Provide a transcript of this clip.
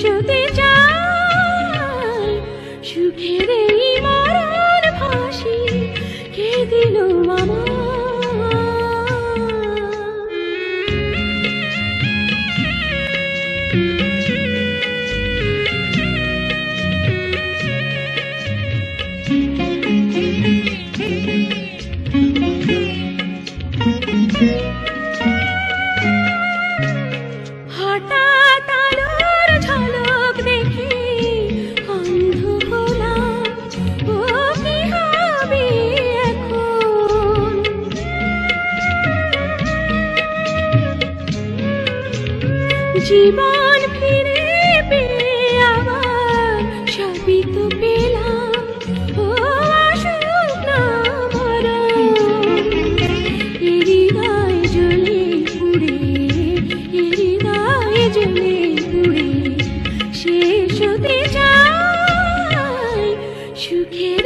শেষ জীবন ফিরে পেয়ে আমার সবই তো পেলাম। ও আসুক হৃদয় জ্বলে পুড়ে হৃদয় জ্বলে পুড়ে শেষ হতে চাই সুখের